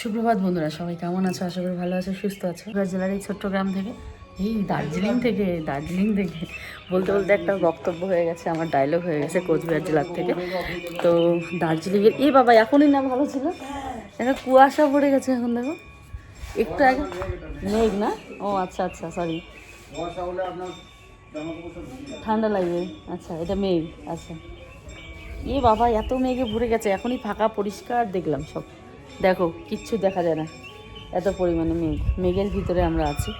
সুপ্রভাত বন্ধুরা, সবাই কেমন আছো? আশা করি ভালো আছো, সুস্থ আছো। জেলার এই ছোট্ট গ্রাম থেকে, এই দার্জিলিং থেকে দার্জিলিং থেকে, বলতে বলতে একটা বক্তব্য হয়ে গেছে, আমার ডায়লগ হয়ে গেছে কোচবিহার জেলার থেকে। তো দার্জিলিংয়ের এই বাবা, এখনই না ভালো ছিল? একটা কুয়াশা পড়ে গেছে এখন, দেখো। একটু আগে, মেঘ না? ও আচ্ছা আচ্ছা সরি ঠান্ডা লাগবে আচ্ছা এটা মেঘ আচ্ছা। এ বাবা, এত মেঘে ভরে গেছে, এখনই ফাঁকা, পরিষ্কার দেখলাম সব। দেখো কিচ্ছু দেখা যায় না। এত পরিমাণে মেঘ। মেঘের ভিতরে আমরা আছি।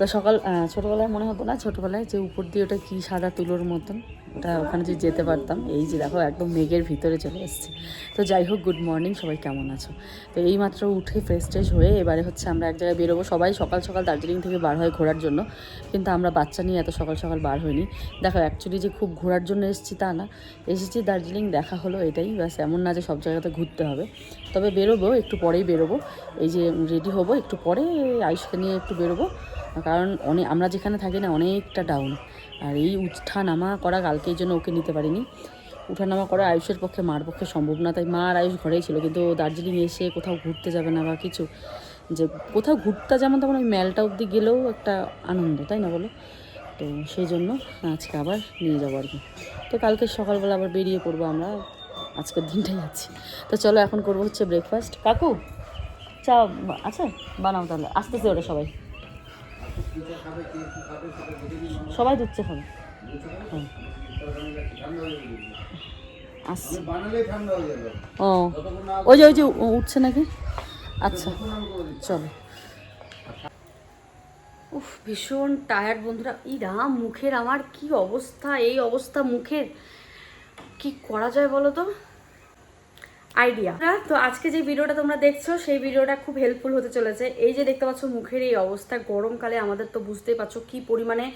তো সকাল ছোটোবেলায় মনে হতো না, ছোটোবেলায় যে উপর দিয়ে ওটা কী সাদা তুলোর মতন, ওটা ওখানে যদি যেতে পারতাম। এই যে দেখো, একদম মেঘের ভিতরে চলে এসেছে। তো যাই হোক গুড মর্নিং সবাই কেমন আছো? তো এই মাত্র উঠে ফ্রেশ ট্রেশ হয়ে এবারে হচ্ছে আমরা এক জায়গায় বেরোবো। সবাই সকাল সকাল দার্জিলিং থেকে বার হয় ঘোরার জন্য, কিন্তু আমরা বাচ্চা নিয়ে এত সকাল সকাল বার হইনি। দেখো অ্যাকচুয়ালি যে খুব ঘোরার জন্য এসেছি তা না। এসেছি দার্জিলিং, দেখা হলো এটাই, ব্যাস, এমন না যে সব জায়গাতে ঘুরতে হবে। তবে বেরোবো, একটু পরেই বেরোবো। এই যে রেডি হব, একটু পরে আয়ুষকে নিয়ে একটু বেরোবো। কারণ অনেক আমরা যেখানে থাকি না, অনেকটা ডাউন আর এই উঠা নামা করা কালকে এই জন্য ওকে নিতে পারিনি। উঠানামা করা আয়ুষের পক্ষে, মার পক্ষে সম্ভব না। তাই মা আর আয়ুষ ঘরেই ছিল, কিন্তু দার্জিলিং এসে কোথাও ঘুরতে যাবে না বা কিছু। যে কোথাও ঘুরতে যেমন তেমন ওই মেলটা অবধি গেলেও একটা আনন্দ, তাই না বলো? তো সেই জন্য আজকে আবার নিয়ে যাব আর কি। তো কালকে সকালবেলা আবার বেরিয়ে পড়ব আমরা। আজকের দিনটাই আছি। তো চলো এখন করব হচ্ছে ব্রেকফাস্ট কাকু চা আছে বানাও তাহলে। আসতেছে ওরা সবাই। সবাই দুধ খাবে হ্যাঁ। যাবে ও। ওই যে ওই যে উঠছে নাকি? আচ্ছা চলো। উফ, ভীষণ টায়ার্ড বন্ধুরা। এই রাম মুখের আমার কি অবস্থা? এই অবস্থা মুখের। কি করা যায় বলো তো? আইডিয়া তো আজকে যে ভিডিওটা তোমরা দেখছ, সেই ভিডিওটা খুব হেল্পফুল হতে চলেছে। এই যে দেখতে পাচ্ছ মুখের এই অবস্থা, গরমকালে আমাদের তো বুঝতেই পারছ কি পরিমাণে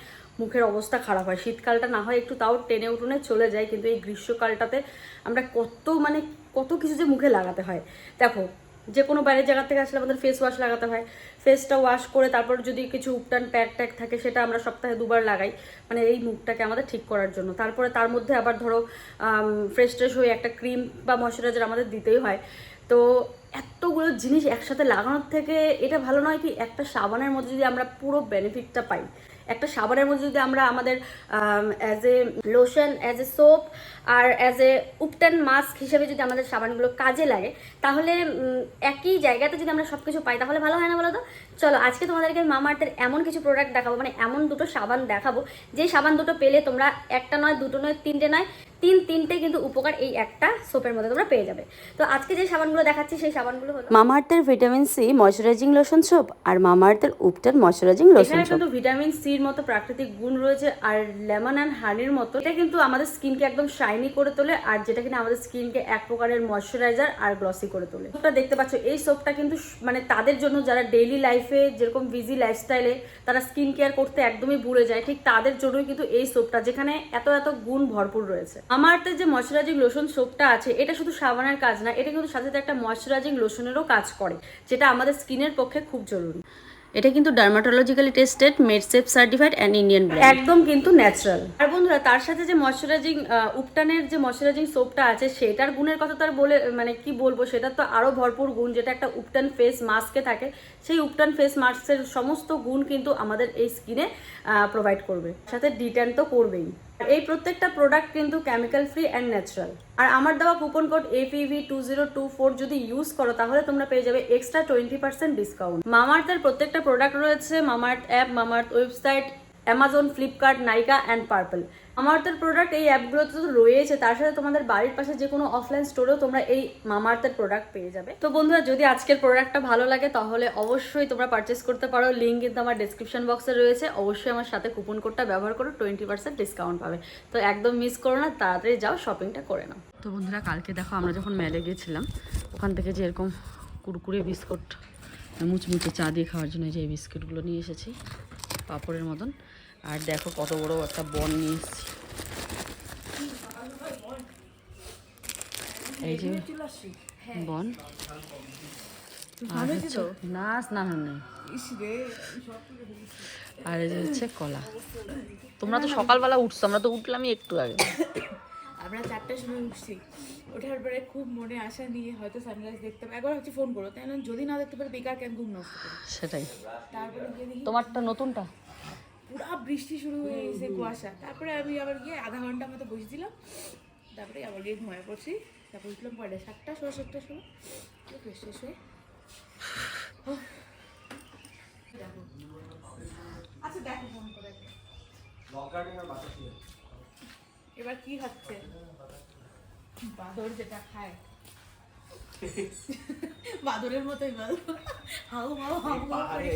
মুখের অবস্থা খারাপ হয়। শীতকালটা না হয় একটু তাও টেনে উঠোনে চলে যায়, কিন্তু এই গ্রীষ্মকালটাতে আমরা কত মানে কত কিছু যে মুখে লাগাতে হয়। দেখো যে কোনো বাইরের জায়গা থেকে আসলে আমাদের ফেস ওয়াশ লাগাতে হয়। ফেসটা ওয়াশ করে তারপর যদি কিছু উপটান প্যাক ট্যাক থাকে সেটা আমরা সপ্তাহে দুবার লাগাই। মানে এই মুখটাকে আমাদের ঠিক করার জন্য। তারপরে তার মধ্যে আবার ধরো ফ্রেশ ট্রেশ হয়ে একটা ক্রিম বা ময়শ্চারাইজার আমাদের দিতেই হয়। তো এতগুলো জিনিস একসাথে লাগানোর থেকে এটা ভালো নয় কি, একটা সাবানের মধ্যে যদি আমরা পুরো বেনিফিটটা পাই একটা সাবানের মধ্যে যদি আমরা আমাদের as a lotion as a soap R as a ubtan mask হিসেবে যদি আমাদের সাবানগুলো কাজে লাগে, তাহলে একই জায়গাতে যদি আমরা সব কিছু পাই, তাহলে ভালো হয় না বলো তো? চলো, আজকে তোমাদেরকে মামার্থের এমন কিছু প্রোডাক্ট দেখাবো মানে এমন দুটো সাবান দেখাবো, যে সাবান দুটো পেলে তোমরা একটা নয়, দুটো নয়, তিনটে নয় তিন তিনটে কিন্তু উপকার এই একটা সোপের মধ্যে তোমরা পেয়ে যাবে। তো আজকে যে সাবানগুলো দেখাচ্ছি সেই সাবানগুলো হলো মামাআর্থের vitamin C moisturizing lotion soap আর মামাআর্থের উপটার ময়শ্চারাইজিং লোশন এখানে সোপ কিন্তু ভিটামিন সির মতো প্রাকৃতিক গুণ রয়েছে আর লেমন অ্যান্ড হানির মতো। এটা কিন্তু আমাদের স্কিনকে একদম শাইনি করে তোলে আর যেটা কিনা আমাদের স্কিনকে এক প্রকারের ময়শ্চারাইজার আর গ্লসি করে তোলে। সোপটা দেখতে পাচ্ছ এই সোপটা কিন্তু মানে তাদের জন্য যারা ডেইলি লাইফে যেরকম বিজি লাইফস্টাইলে তারা স্কিন কেয়ার করতে একদমই ভুলে যায় ঠিক তাদের জন্যই কিন্তু এই সোপটা যেখানে এত এত গুণ ভরপুর রয়েছে। আমার তো যে ময়শ্চারাইজিং লোশন সোপটা আছে এটা শুধু সাবানের কাজ না এটা কিন্তু সাথে সাথে একটা ময়শ্চারাইজিং লোশনেরও কাজ করে যেটা আমাদের স্কিনের পক্ষে খুব জরুরি। এটা কিন্তু dermatologically tested made safe certified and Indian brand একদম কিন্তু ন্যাচারাল আর বন্ধুরা তার সাথে যে ময়শ্চারাইজিং উপটানের যে ময়শ্চারাইজিং সোপটা আছে সেটার গুণের কথা তার বলে মানে কি বলব সেটা তো আরও ভরপুর গুণ যেটা একটা উপটান ফেস মাস্কে থাকে সেই উপটান ফেস মাস্কের সমস্ত গুণ কিন্তু আমাদের এই স্কিনে প্রোভাইড করবে। সাথে ডিট্যান তো করবেই। এই প্রত্যেকটা প্রোডাক্ট কিন্তু কেমিক্যাল ফ্রি অ্যান্ড ন্যাচারাল আর আমার দেওয়া coupon code APV two zero two four যদি ইউজ করো, তাহলে তোমরা পেয়ে যাবে এক্সট্রা টোয়েন্টি পার্সেন্ট ডিসকাউন্ট মামার্থের প্রত্যেকটা প্রোডাক্ট রয়েছে Mamaearth app Mamaearth website Amazon Flipkart Nykaa and Purplle মামার্থের product এই অ্যাপগুলোতে তো রয়েছে, তার সাথে তোমাদের বাড়ির পাশে যে কোনো অফলাইন স্টোরেও তোমরা এই মামার্থের প্রোডাক্ট পেয়ে যাবে। তো বন্ধুরা, যদি আজকের প্রোডাক্টটা ভালো লাগে, তাহলে অবশ্যই তোমরা পারচেস করতে পারো। লিঙ্ক কিন্তু আমার ডেসক্রিপশন বক্সে রয়েছে। অবশ্যই আমার সাথে কুপন কোডটা ব্যবহার করো টোয়েন্টি পার্সেন্ট ডিসকাউন্ট পাবে। তো একদম মিস করো না, তাড়াতাড়ি যাও শপিংটা করে নাও। তো বন্ধুরা, কালকে দেখো আমরা যখন মেলে গিয়েছিলাম, ওখান থেকে যে এরকম কুরকুরে বিস্কুট, মুচমুচে চা দিয়ে খাওয়ার জন্য যে বিস্কুটগুলো নিয়ে এসেছি, পাপড়ের মতন আর দেখো কত বড় একটা বন নিয়ে এই যে বন। না স্নান নেই আর এই যে হচ্ছে কলা। তোমরা তো সকালবেলা উঠছো আমরা তো উঠলামই একটু আগে। আমরা চারটার সময় উঠছি। ওঠার পরে খুব মনে আশা নিয়ে হয়তো সানরাইজ দেখতে পাবো। একবার হচ্ছে ফোন করো তাই যদি না দেখতে পারে বেকার কেন ঘুম নষ্ট সেটাই। তারপরে তোমারটা নতুনটা? পুরা বৃষ্টি শুরু হয়ে গেছে কুয়াশা। তারপরে আমি আবার গিয়ে আধা ঘণ্টা মতো বসেছিলাম। তারপরে আবার গিয়ে ঘুমায় পড়ছি। তারপর উঠলাম পরে সাতটা সোয়া সাতটার সময় ফ্রেশ শেষ হয়ে। আচ্ছা দেখো ফোন করে। এবার কি হচ্ছে? বাদর যেটা খায়। বাদরের মতোই বাদর হাউ হাউ হাউ হাউ করে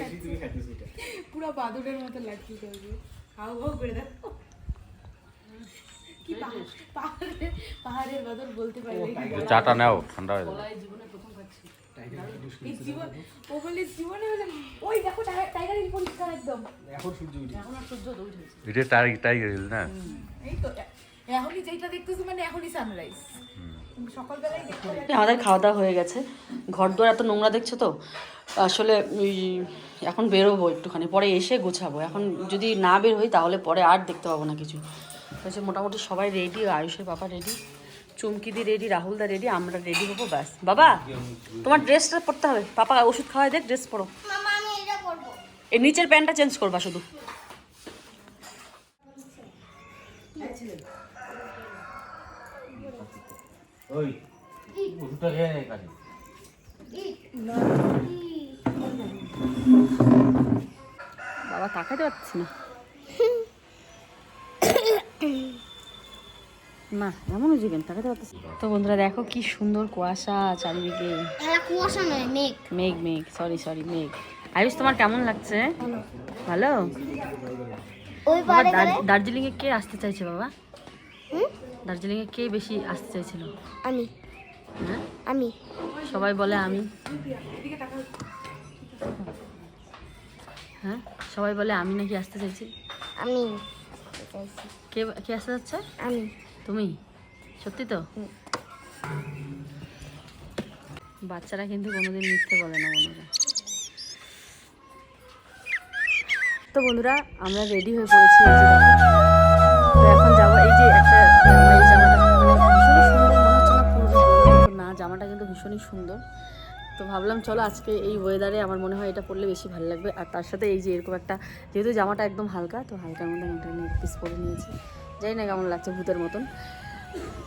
পুরো বাদরের মতো লাগছে করবে হাউ হাউ করে দেখো কি পাহাড়- পাহাড়ের বাদর বলতে পারবে কি? চাটা নাও ঠান্ডা হয়ে যাবে। জীবন ওই দেখো টাইগার হিল না? এখনই যেটা দেখতেছি মানে এখনই সানরাইজ আমাদের খাওয়া দাওয়া হয়ে গেছে। ঘর দোর এত নোংরা দেখছ তো? আসলে এখন বেরোবো একটুখানি পরে এসে গোছাবো। এখন যদি না বের হই তাহলে পরে আর দেখতে পাবো না কিছু। হচ্ছে মোটামুটি সবাই রেডি আয়ুষের বাবা রেডি চুমকিদি রেডি রাহুলদা রেডি আমরা রেডি হব ব্যাস। বাবা তোমার ড্রেসটা পরতে হবে। পাপা ওষুধ খাওয়াই দেখ ড্রেস পরো। এই নিচের প্যান্টটা চেঞ্জ করবা শুধু। ওই ওষুধটা খেয়ে নে কাজে। বাবা তাকাতে পারছি না। না এমন হয়েছে তাকাতে পারতেছি। তো বন্ধুরা দেখো কি সুন্দর কুয়াশা চারিদিকে। কুয়াশা নয় মেঘ। মেঘ মেঘ সরি সরি মেঘ। আয়ুষ তোমার কেমন লাগছে? ভালো? ওই পারে। দার্জিলিংয়ে কে আসতে চাইছে বাবা? দার্জিলিংয়ে কে বেশি আসতে চাইছিল? আমি। হ্যাঁ? আমি। সবাই বলে আমি। হ্যাঁ? সবাই বলে আমি নাকি আসতে চাইছি। আমি। কে কে আসতে যাচ্ছে আমি। তুমি? সত্যি তো? বাচ্চারা কিন্তু কোনোদিন মিথ্যে বলে না বন্ধুরা তো বন্ধুরা আমরা রেডি হয়ে পড়েছি জামাটা কিন্তু ভীষণই সুন্দর। তো ভাবলাম চলো আজকে এই ওয়েদারে আমার মনে হয় এটা পরলে বেশি ভালো লাগবে। আর তার সাথে এই যে এরকম একটা যেহেতু জামাটা একদম হালকা তো হালকার মধ্যে আমি একটা নেক পিস পরে নিয়েছি। জানি না কেমন লাগছে ভূতের মতন।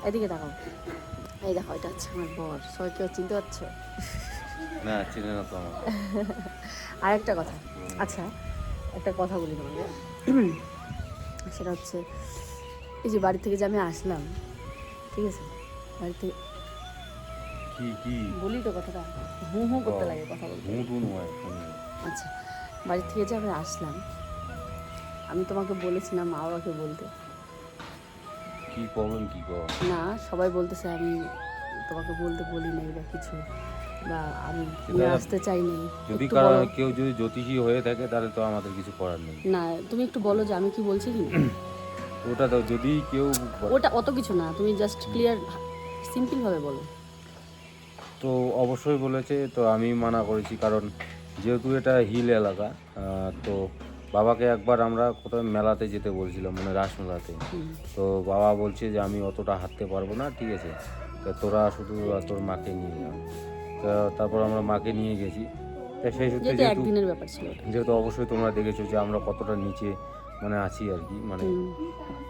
এদিকে দেখাও এই দেখো এটা হচ্ছে আমার বর। সবাই কেউ চিনতে পারছ? না চিনে না তো আর একটা কথা। আচ্ছা একটা কথা বলি তোমাকে। সেটা হচ্ছে এই যে বাড়ি থেকে যে আমি আসলাম ঠিক আছে? বাড়ি থেকে কি কি? বলি তো কথাটা। হু হু করতে লাগে কথা বলতে। ঘুম টুম হয় আচ্ছা বাড়ি থেকে যে আমি আসলাম আমি তোমাকে বলেছিলাম মা বাবাকে বলতে। কি প্রবলেম কি কর? না সবাই বলতেছে আমি তোমাকে বলতে বলি নাই বা কিছু বা আমি নিয়ে সেটা- আসতে চাইনি। যদি একটু কারও কেউ যদি জ্যোতিষী হয়ে থাকে তাহলে তো আমাদের কিছু করার নেই। না তুমি একটু বলো যে আমি কি বলছি কি? ওটা তো যদি কেউ ওটা অত কিছু না তুমি জাস্ট ক্লিয়ার সিম্পল ভাবে বলো। তো অবশ্যই বলেছে তো আমি মানা করেছি। কারণ যেহেতু এটা হিল এলাকা তো বাবাকে একবার আমরা কোথাও মেলাতে যেতে বলছিলাম মানে রাসমেলাতে। তো বাবা বলছে যে আমি অতটা হাঁটতে পারব না ঠিক আছে? তো তোরা শুধু তোর মাকে নিয়ে যা তো তারপর আমরা মাকে নিয়ে গেছি। তা সেই সূত্রে যেহেতু যেহেতু অবশ্যই তোমরা দেখেছ যে আমরা কতটা নিচে মানে আছি আর কি মানে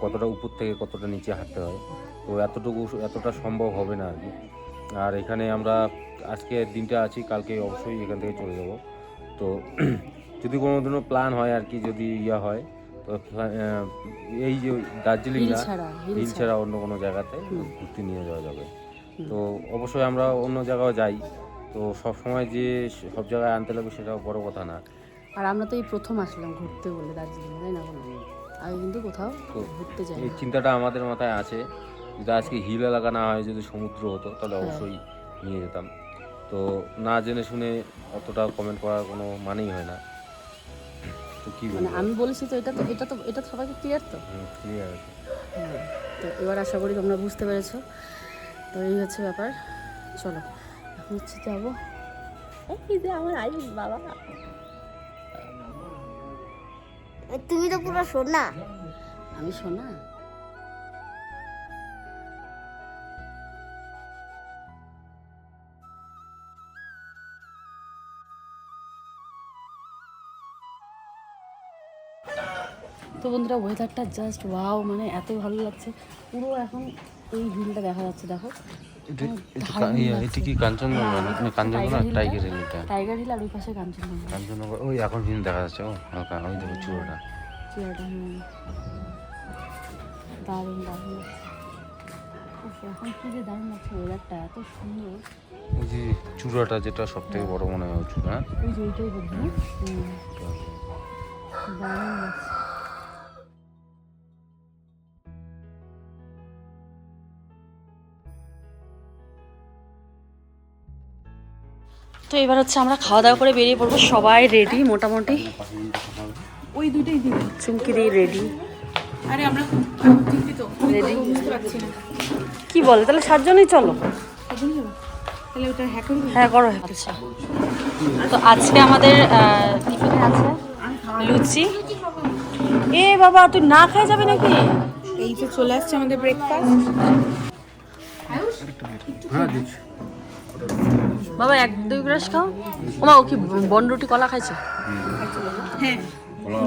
কতটা উপর থেকে কতটা নিচে হাঁটতে হয় তো এতটুকু এতটা সম্ভব হবে না আর কি। আর এখানে আমরা আজকে দিনটা আছি কালকে অবশ্যই এখান থেকে চলে যাব। তো যদি কোনো দিনও প্ল্যান হয় আর কি যদি ইয়া হয় তো এই যে দার্জিলিং না হিল ছাড়া অন্য কোনো জায়গাতে ঘুরতে নিয়ে যাওয়া যাবে। তো অবশ্যই আমরা অন্য জায়গাও যাই। তো সব সময় যে সব জায়গায় আনতে লাগবে সেটাও বড় কথা না। আর আমরা তো এই প্রথম আসলাম ঘুরতে বলে দার্জিলিং তাই না আগে কিন্তু কোথাও ঘুরতে যাই এই চিন্তাটা আমাদের মাথায় আছে। যদি আজকে হিল এলাকা না হয় যদি সমুদ্র হতো তাহলে হ্যাঁ। অবশ্যই নিয়ে যেতাম। তো না জেনে শুনে অতটা কমেন্ট করার কোনো মানেই হয় না। তো কী মানে বলব? আমি বলেছি তো এটা তো এটা তো এটা সবাইকে ক্লিয়ার তো? ক্লিয়ার তো এবার আশা করি তোমরা বুঝতে পেরেছ। তো এই হচ্ছে ব্যাপার। চলো এখন হচ্ছে যাব। এই যে আমার আইস বাবা। তুমি তো পুরো সোনা। আমি শোনা তো বন্ধুরা ওয়েদারটা জাস্ট ওয়াও মানে এত ভালো লাগছে। পুরো এখন এই হিলটা দেখা যাচ্ছে দেখো। এটা কি কাঞ্চনজঙ্ঘা? না কাঞ্চনজঙ্ঘা টাইগার হিল এটা টাইগার হিল আর ওই পাশে কাঞ্চনজঙ্ঘা। কাঞ্চনজঙ্ঘা ওই এখন হিল দেখা যাচ্ছে ও হালকা ওই দেখো চূড়োটা। চেয়ারটা হুম দারুণ দারুণ এখন কি যে দারুণ লাগছে ওয়েদারটা এত সুন্দর। ওই যে চূড়াটা যেটা সব থেকে বড় মনে হয় চূড়া হ্যাঁ? ওই যে ওইটাই বলছি দারুণ লাগছে। তো এবার হচ্ছে আমরা খাওয়া দাওয়া করে বেরিয়ে পড়ব। সবাই রেডি মোটামুটি। ওই দুটোই দিবে চুমকি দিয়ে রেডি আরে আমরা রেডি কি বলে? তাহলে সাতজনই চলো। তাহলে ওটা হ্যাক করবি? হ্যাঁ করো। আচ্ছা। তো আজকে আমাদের টিফিনে আছে লুচি। এ বাবা তুই না খাই যাবে নাকি? এই যে চলে আসছে আমাদের ব্রেকফাস্ট বাবা এক দুই ব্রাশ খাও। ওমা ও কি বন রুটি কলা খাইছে? হ্যাঁ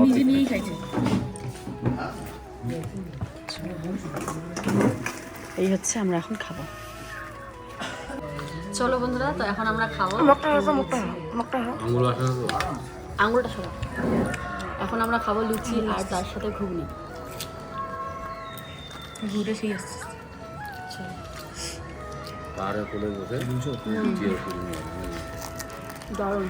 নিজে নিয়েই খাইছে। এই হচ্ছে আমরা এখন খাব। চলো বন্ধুরা তো এখন আমরা খাব। আঙুলটা সরা এখন আমরা খাব লুচি আর তার সাথে ঘুগনি। ঘুরে সেই আসছে। পাহাড়ে কোলে বসে চিয়ার করে নিয়ে আসবে। দারুণ।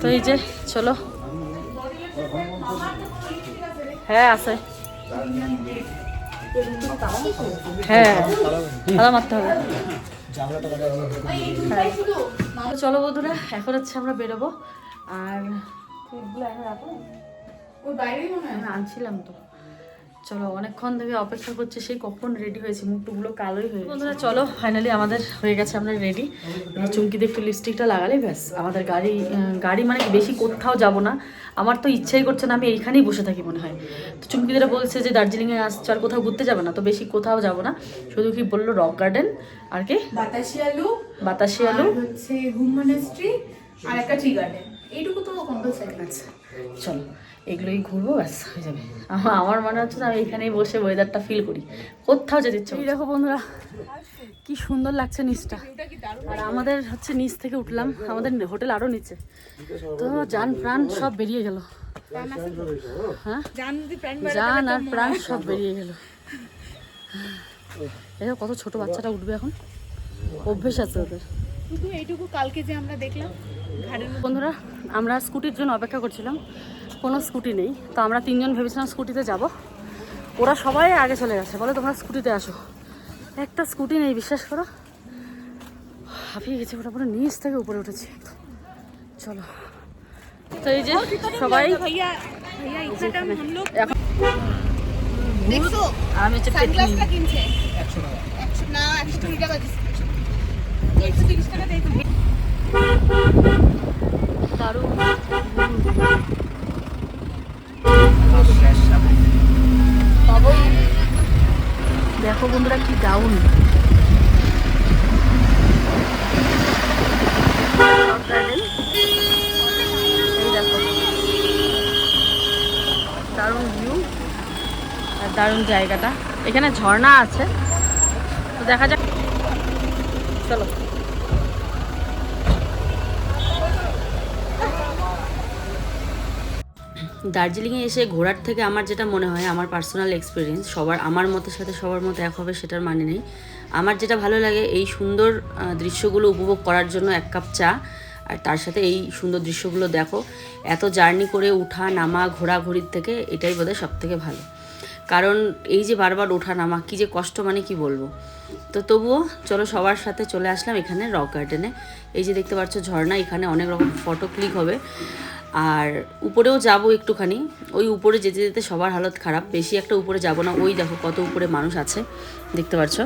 তো এই যে চলো। হ্যাঁ আছে। হ্যাঁ তালা মারতে হবে। হ্যাঁ। চলো বন্ধুরা এখন হচ্ছে আমরা বেরোবো। আর ক্লিপগুলো রাখো। বাইরেই মনে হয়? আনছিলাম তো। চলো অনেকক্ষণ থেকে অপেক্ষা করছে সেই কখন রেডি হয়েছে? মুখটুগুলো কালোই হয়ে বন্ধুরা চলো ফাইনালি আমাদের হয়ে গেছে আমরা রেডি চুমকিতে একটু লিপস্টিকটা লাগালেই ব্যাস আমাদের গাড়ি গাড়ি মানে বেশি কোথাও যাব না। আমার তো ইচ্ছাই করছে না আমি এইখানেই বসে থাকি মনে হয়। তো চুমকিদের বলছে যে দার্জিলিংয়ে আসছে আর কোথাও ঘুরতে যাবে না তো বেশি কোথাও যাব না। শুধু কি বলল রক গার্ডেন আর কি? বাতাসি আলু বাতাসি আলু হচ্ছে ঘুম মনেস্ট্রি আর একটা টি গার্ডেন এইটুকু তো কম্পালসারি আচ্ছা চলো এগুলোই ঘুরবো ব্যাস হয়ে যাবে। আমার আমার মনে হচ্ছে আমি এখানেই বসে ওয়েদারটা ফিল করি। কোথাও যেতে ইচ্ছে এই দেখো বন্ধুরা কি সুন্দর লাগছে নিচটা। আর আমাদের হচ্ছে নিচ থেকে উঠলাম আমাদের হোটেল আরও নিচে। তো যান প্রাণ সব বেরিয়ে গেল। হ্যাঁ? জান যদি প্রাণ জান আর প্রাণ সব বেরিয়ে গেল। এটা কত ছোট বাচ্চাটা উঠবে এখন। অভ্যেস আছে ওদের। শুধু এইটুকু কালকে যে আমরা দেখলাম বন্ধুরা আমরা স্কুটির জন্য অপেক্ষা করছিলাম কোনো স্কুটি নেই। তো আমরা তিনজন ভেবেছিলাম স্কুটিতে যাব। ওরা সবাই আগে চলে গেছে। বলে তোমরা স্কুটিতে আসো। একটা স্কুটি নেই বিশ্বাস করো। হাঁপিয়ে গেছে ওটা পুরো নিচ থেকে উপরে উঠেছে। চলো। তো এই যে সবাই আমি দারুণ। দেখো বন্ধুরা কি ডাউন দারুণ ভিউ আর দারুণ জায়গাটা। এখানে ঝর্ণা আছে। তো দেখা যাক। চলো। দার্জিলিংয়ে এসে ঘোরার থেকে আমার যেটা মনে হয়, আমার পার্সোনাল এক্সপিরিয়েন্স সবার, আমার মতের সাথে সবার মতো এক হবে সেটার মানে নেই। আমার যেটা ভালো লাগে এই সুন্দর দৃশ্যগুলো উপভোগ করার জন্য এক কাপ চা, আর তার সাথে এই সুন্দর দৃশ্যগুলো দেখো। এত জার্নি করে উঠা, নামা, ঘোরাঘুরির থেকে এটাই বোধহয় সব থেকে ভালো। কারণ এই যে বারবার ওঠা, নামা, কী যে কষ্ট মানে কি বলব? তো তবুও চলো সবার সাথে চলে আসলাম এখানে রক গার্ডেনে। এই যে দেখতে পাচ্ছ ঝর্ণা, এখানে অনেক রকম ফটো ক্লিক হবে। আর উপরেও যাব একটুখানি। ওই উপরে যেতে যেতে সবার হালত খারাপ। বেশি একটা উপরে যাব না। ওই দেখো কত উপরে মানুষ আছে। দেখতে পাচ্ছ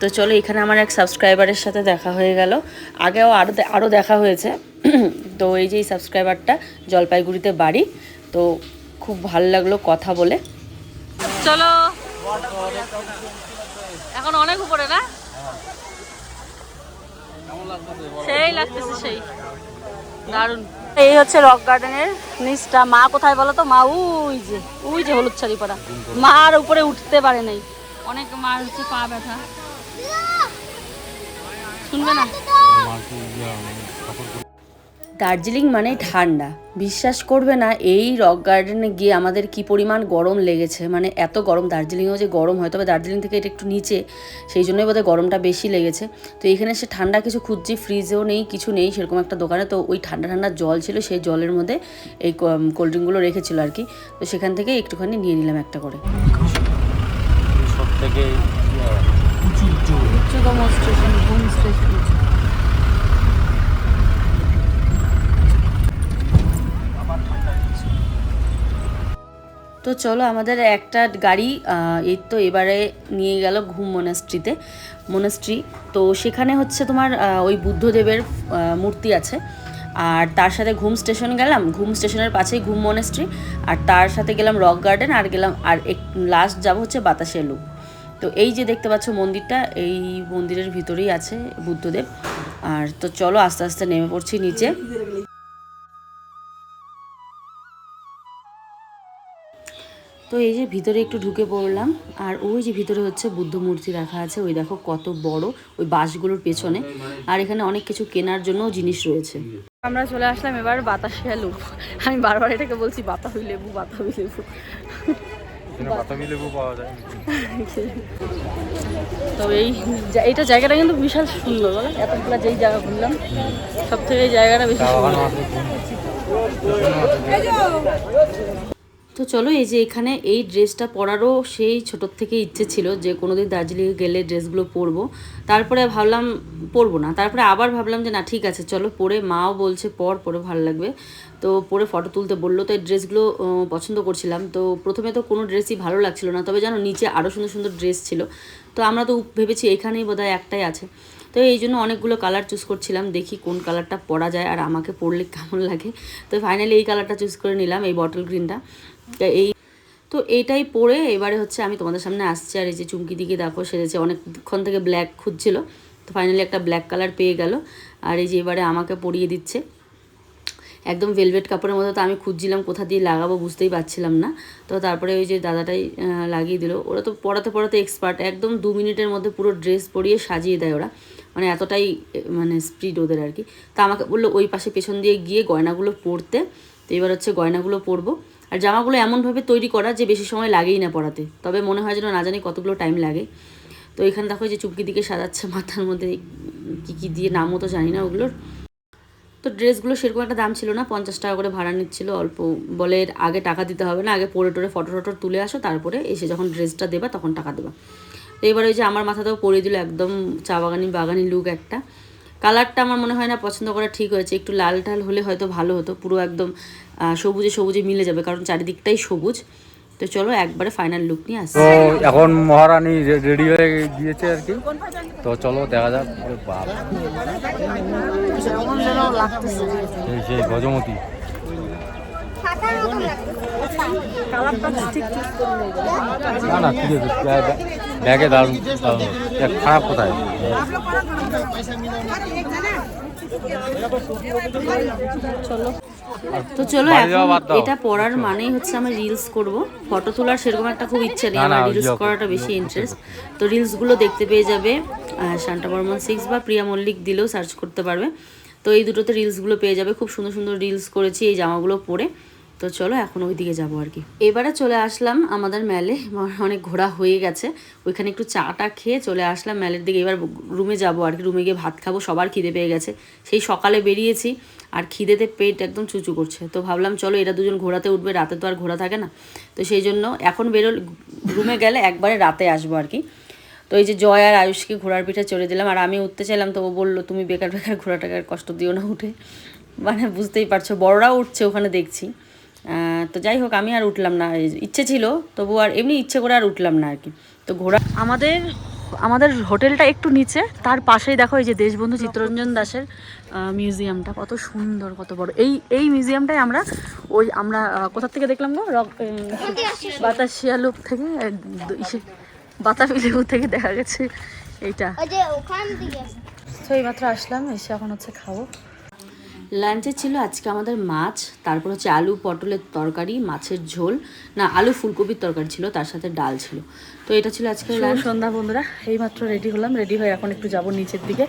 তো চলো এখানে আমার এক সাবস্ক্রাইবারের সাথে দেখা হয়ে গেল। আগেও আরও আরও দেখা হয়েছে। তো এই যে এই সাবস্ক্রাইবারটা জলপাইগুড়িতে বাড়ি। তো খুব ভালো লাগল কথা বলে। চলো। এখন অনেক উপরে না? সেই লাগতেছে সেই। দারুণ। এই হচ্ছে রক গার্ডেনের নিচটা। মা কোথায় বলো তো? মা উই যে উই যে হলুদ শাড়ি পরা। মা আর উপরে উঠতে পারে নাই। অনেক মার হচ্ছে পা ব্যথা। শুনবে না? দার্জিলিং মানে ঠান্ডা। বিশ্বাস করবে না এই রক গার্ডেনে গিয়ে আমাদের কি পরিমাণ গরম লেগেছে। মানে এত গরম দার্জিলিংয়েও যে গরম হয় তবে দার্জিলিং থেকে এটা একটু নিচে সেই জন্যই বোধহয় গরমটা বেশি লেগেছে। তো এখানে সে ঠান্ডা কিছু খুঁজছি ফ্রিজেও নেই কিছু নেই সেরকম একটা দোকানে। তো ওই ঠান্ডা ঠান্ডা জল ছিল সেই জলের মধ্যে এই কোল্ড ড্রিঙ্কগুলো রেখেছিল আর কি। তো সেখান থেকে একটুখানি নিয়ে নিলাম একটা করে। সব থেকে স্টেশন? তো চলো আমাদের একটা গাড়ি এই তো এবারে নিয়ে গেল ঘুম মোনাস্ট্রিতে মোনাস্ট্রি তো সেখানে হচ্ছে তোমার ওই বুদ্ধদেবের মূর্তি আছে। আর তার সাথে ঘুম স্টেশন গেলাম, ঘুম স্টেশনের পাশেই ঘুম মনেস্ট্রি আর তার সাথে গেলাম রক গার্ডেন আর গেলাম, আর এক লাস্ট যাব হচ্ছে বাতাসে লুপ। তো এই যে দেখতে পাচ্ছ মন্দিরটা, এই মন্দিরের ভিতরেই আছে বুদ্ধদেব। আর তো চলো আস্তে আস্তে নেমে পড়ছি নিচে। তো এই যে ভিতরে একটু ঢুকে পড়লাম আর ওই যে ভিতরে হচ্ছে বুদ্ধ মূর্তি রাখা আছে ওই দেখো কত বড় ওই বাসগুলোর পেছনে আর এখানে অনেক কিছু কেনার জন্য জিনিস রয়েছে। আমরা চলে আসলাম এবার বাতাসিয়া লুপ আমি বারবার এটাকে বলছি বাতাবি লেবু বাতাবি লেবু। বাতাবি লেবু পাওয়া যায়। তবে এই এইটা জায়গাটা কিন্তু বিশাল সুন্দর বলো? এতগুলো যেই জায়গা ঘুরলাম সব থেকে এই জায়গাটা বেশি সুন্দর। তো চলো, এই যে এখানে এই ড্রেসটা পরারও সেই ছোটোর থেকে ইচ্ছে ছিল যে কোনোদিন দার্জিলিংয়ে গেলে ড্রেসগুলো পরবো। তারপরে ভাবলাম পরবো না। তারপরে আবার ভাবলাম যে, না, ঠিক আছে, চলো পরে মাও বলছে পর, পরে ভালো লাগবে। তো পরে ফটো তুলতে বলল, তো এই ড্রেসগুলো পছন্দ করছিলাম। তো প্রথমে তো কোনো ড্রেসই ভালো লাগছিল না, তবে জানো, নিচে আরও সুন্দর সুন্দর ড্রেস ছিল। তো আমরা তো ভেবেছি এখানেই বোধহয় একটাই আছে। তো এই জন্য অনেকগুলো কালার চুজ করছিলাম, দেখি কোন কালারটা পরা যায় আর আমাকে পরলে কেমন লাগে। তো ফাইনালি এই কালারটা চুজ করে নিলাম, এই বটল গ্রিনটা। এই তো এইটাই পরে এবারে হচ্ছে আমি তোমাদের সামনে আসছি আর এই যে চুমকি দিকে দেখো সেরেছে অনেকক্ষণ থেকে ব্ল্যাক খুঁজছিল। তো ফাইনালি একটা ব্ল্যাক কালার পেয়ে গেল। আর এই যে এবারে আমাকে পরিয়ে দিচ্ছে। একদম ভেলভেট কাপড়ের মতো তো আমি খুঁজছিলাম কোথা দিয়ে লাগাবো বুঝতেই পারছিলাম না। তো তারপরে ওই যে দাদাটাই লাগিয়ে দিল। ওরা তো পড়াতে পড়াতে এক্সপার্ট একদম দু মিনিটের মধ্যে পুরো ড্রেস পরিয়ে সাজিয়ে দেয় ওরা। মানে এতটাই মানে স্পিড ওদের আর কি। তা আমাকে বলল ওই পাশে পেছন দিয়ে গিয়ে গয়নাগুলো পরতে। তো এবার হচ্ছে গয়নাগুলো পরবো। আর জামাগুলো এমনভাবে তৈরি করা যে বেশি সময় লাগেই না পরাতে। তবে মনে হয় যেন না জানি কতগুলো টাইম লাগে। তো এখানে দেখো যে চুপকি দিকে সাজাচ্ছে মাথার মধ্যে, কী কী দিয়ে নামও তো জানি না ওগুলোর। তো ড্রেসগুলো সেরকম একটা দাম ছিল না, পঞ্চাশ টাকা করে ভাড়া নিচ্ছিল, অল্প বলে আগে টাকা দিতে হবে না, আগে পরে টোরে ফটো টটো তুলে আসো, তারপরে এসে যখন ড্রেসটা দেবা তখন টাকা দেবা। তো এবার ওই যে আমার মাথাতেও পরিয়ে দিল একদম চা বাগানি বাগানি লুক একটা। কালারটা আমার মনে হয় না পছন্দ করা ঠিক হয়েছে, একটু লাল টাল হলে হয়তো ভালো হতো, পুরো একদম সবুজে সবুজে মিলে যাবে কারণ চারিদিকটাই সবুজ। তো চলো একবারে ফাইনাল লুক নিয়ে আসি। এখন মহারানী রেডি হয়ে গিয়েছে আর কি। তো চলো দেখা যাক। বাপ। সেই গজমতি। না না ঠিক আছে। ব্যাগে দারুণ। খারাপ কোথায়? তো চলো এখন এটা পড়ার মানেই হচ্ছে আমি রিলস করব। ফটো তোলার সেরকম একটা খুব ইচ্ছা নেই আমার রিলস করাটা বেশি ইন্টারেস্ট তো রিলসগুলো দেখতে পেয়ে যাবে আহ, শান্তা বর্মন সিক্স বা প্রিয়া মল্লিক দিলেও সার্চ করতে পারবে। তো এই দুটোতে রিলসগুলো পেয়ে যাবে। খুব সুন্দর সুন্দর রিলস করেছি এই জামাগুলো পরে। তো চলো এখন ওই দিকে যাব আর কি। এবারে চলে আসলাম আমাদের মেলে অনেক ঘোরা হয়ে গেছে। ওইখানে একটু চাটা খেয়ে চলে আসলাম মেলের দিকে। এবার রুমে যাব আর কি, রুমে গিয়ে ভাত খাব, সবার খিদে পেয়ে গেছে। সেই সকালে বেরিয়েছি আর খিদেতে পেট একদম চুচু করছে। তো ভাবলাম চলো এরা দুজন ঘোরাতে উঠবে, রাতে তো আর ঘোরা থাকে না। তো সেই জন্য এখন বেরো রুমে গেলে একবারে রাতে আসব আর কি। তো এই যে জয় আর আয়ুষকে ঘোড়ার পিঠে চড়ে দিলাম, আর আমি উঠতে চাইলাম তো ও বলল, তুমি বেকার বেকার ঘোড়া টাকার কষ্ট দিও না উঠে। মানে বুঝতেই পারছ, বড়রাও উঠছে ওখানে দেখছি। তো যাই হোক আমি আর উঠলাম না। ইচ্ছে ছিল তবু আর এমনি ইচ্ছে করে আর উঠলাম না আর কি। তো ঘোড়া আমাদের আমাদের হোটেলটা একটু নিচে তার পাশেই দেখো এই যে দেশবন্ধু চিত্তরঞ্জন দাসের মিউজিয়ামটা কত সুন্দর কত বড়। এই এই মিউজিয়ামটাই আমরা ওই আমরা আহ, কোথা থেকে দেখলাম গো? রক- বাতাসিয়া লোক থেকে বাতাবি লেবু থেকে দেখা গেছে এইটা। ওই যে ওখান থেকে তো এইমাত্র আসলাম এসে এখন হচ্ছে খাব। লাঞ্চে ছিল আজকে আমাদের মাছ তারপর হচ্ছে আলু পটলের তরকারি মাছের ঝোল। না আলু ফুলকপির তরকারি ছিল তার সাথে ডাল ছিল। তো এটা ছিল আজকে সন্ধ্যা বন্ধুরা এইমাত্র রেডি হলাম রেডি হয়ে এখন একটু যাব নিচের দিকে।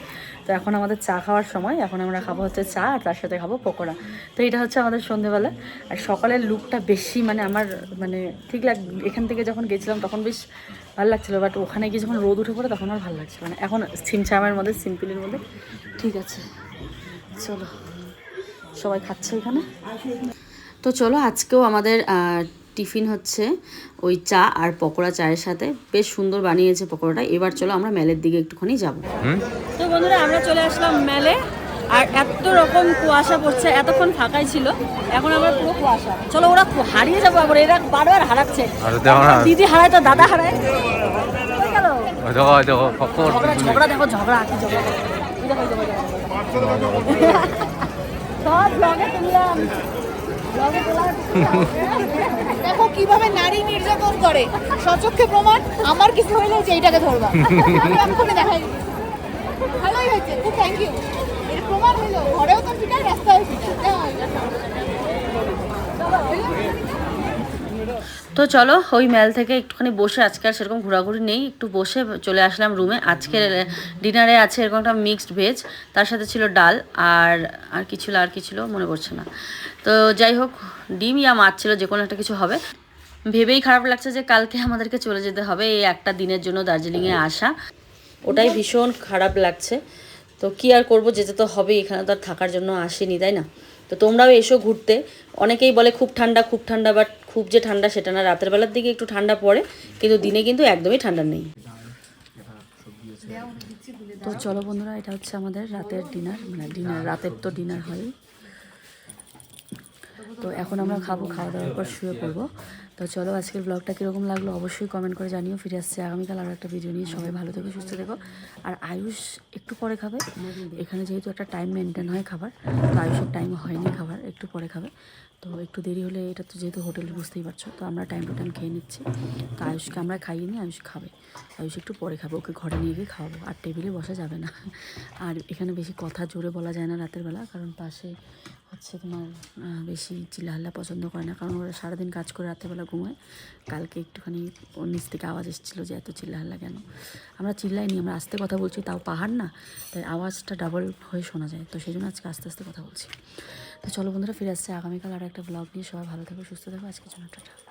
তো এখন আমাদের চা খাওয়ার সময় এখন আমরা খাব হচ্ছে চা আর তার সাথে খাব পকোড়া। তো এটা হচ্ছে আমাদের সন্ধেবেলা আর সকালের লুকটা বেশি মানে আমার মানে ঠিক লাগ এখান থেকে যখন গেছিলাম তখন বেশ ভালো লাগছিল বাট ওখানে গিয়ে যখন রোদ উঠে পড়ে তখন আর ভালো লাগছিল মানে এখন ছিমছামের মধ্যে সিম্পলের মধ্যে। ঠিক আছে। চলো। সবাই খাচ্ছে এখানে। তো চলো আজকেও আমাদের টিফিন হচ্ছে ওই চা আর পকোড়া চায়ের সাথে। বেশ সুন্দর বানিয়েছে পকোড়াটা। এবার চলো আমরা মেলের দিকে একটুখানি যাব। তো বন্ধুরা আমরা চলে আসলাম মেলে। আর এত রকম কুয়াশা পড়ছে এতক্ষণ ফাঁকাই ছিল। এখন আমরা পুরো কুয়াশা। চলো ওরা হারিয়ে যাব আবার এরা বারবার হারাচ্ছে। আরে দেখো না। দিদি হারায় তো দাদা হারায়। ঝগড়া ঝগড়া দেখো ঝগড়া কি ঝগড়া। দেখো। কীভাবে নারী নির্যাতন করে সচক্ষে প্রমাণ আমার কিছু হইলে যে এইটাকে ধরবা আমি এক্ষুনি দেখাই। ভালোই হয়েছে খুব থ্যাংক ইউ এর প্রমাণ হলো ঘরেও তো রাস্তায়। তো চলো, ওই মেল থেকে একটুখানি বসে আজকে আর সেরকম ঘোরাঘুরি নেই, একটু বসে চলে আসলাম রুমে। আজকে ডিনারে আছে এরকম একটা মিক্সড ভেজ তার সাথে ছিল ডাল আর আর কি ছিল, আর কি ছিল মনে পড়ছে না। তো যাই হোক, ডিম ইয়া মাছ ছিল যে কোনো একটা কিছু হবে। ভেবেই খারাপ লাগছে যে কালকে আমাদেরকে চলে যেতে হবে, এই একটা দিনের জন্য দার্জিলিংয়ে আসা। ওটাই ভীষণ খারাপ লাগছে। তো কি আর করব, যেতে তো হবেই, এখানে তো আর থাকার জন্য আসিনি, তাই না? তো তোমরাও এসো ঘুরতে। অনেকেই বলে খুব ঠান্ডা খুব ঠান্ডা বাট খুব যে ঠান্ডা সেটা না। রাতের বেলার দিকে একটু ঠান্ডা পড়ে, কিন্তু দিনে কিন্তু একদমই ঠান্ডা নেই। তো চলো বন্ধুরা, এটা হচ্ছে আমাদের রাতের ডিনার মানে ডিনার রাতের তো ডিনার হয়। তো এখন আমরা খাব, খাওয়া দাওয়ার পর শুয়ে পড়ব। তো চলো আজকের ব্লগটা কীরকম লাগল অবশ্যই কমেন্ট করে জানিও। ফিরে আসছে আগামীকাল আরও একটা ভিডিও নিয়ে। সবাই ভালো থেকো, সুস্থ থেকো। আর আয়ুষ একটু পরে খাবে। এখানে যেহেতু একটা টাইম মেনটেন হয় খাবার, তো আয়ুষের টাইম হয়নি খাবার, একটু পরে খাবে। তো একটু দেরি হলে এটা তো যেহেতু হোটেল বুঝতেই পারছ। তো আমরা টাইম টু টাইম খেয়ে নিচ্ছি। তো আয়ুষকে আমরা খাইয়ে নিই আয়ুষ খাবে। আয়ুষ একটু পরে খাবে, ওকে ঘরে নিয়ে গিয়ে খাওয়াবো। আর টেবিলে বসা যাবে না। আর এখানে বেশি কথা জোরে বলা যায় না রাতের বেলা, কারণ পাশে হচ্ছে তোমার বেশি চিল্লাহাল্লা পছন্দ করে না, কারণ ওরা সারাদিন কাজ করে রাত্রেবেলা ঘুমায়। কালকে একটুখানি ওর নিচ থেকে আওয়াজ এসেছিল যে এত চিল্লাহাল্লা কেন? আমরা চিল্লাইনি, আমরা আস্তে কথা বলছি, তাও পাহাড় না, তাই আওয়াজটা ডাবল হয়ে শোনা যায়। তো সেই জন্য আজকে আস্তে আস্তে কথা বলছি। তো চলো বন্ধুরা, ফিরে আসছে আগামীকাল আর একটা ব্লগ নিয়ে। সবাই ভালো থাকবে সুস্থ থাকবে আজকে জন্য টাটা।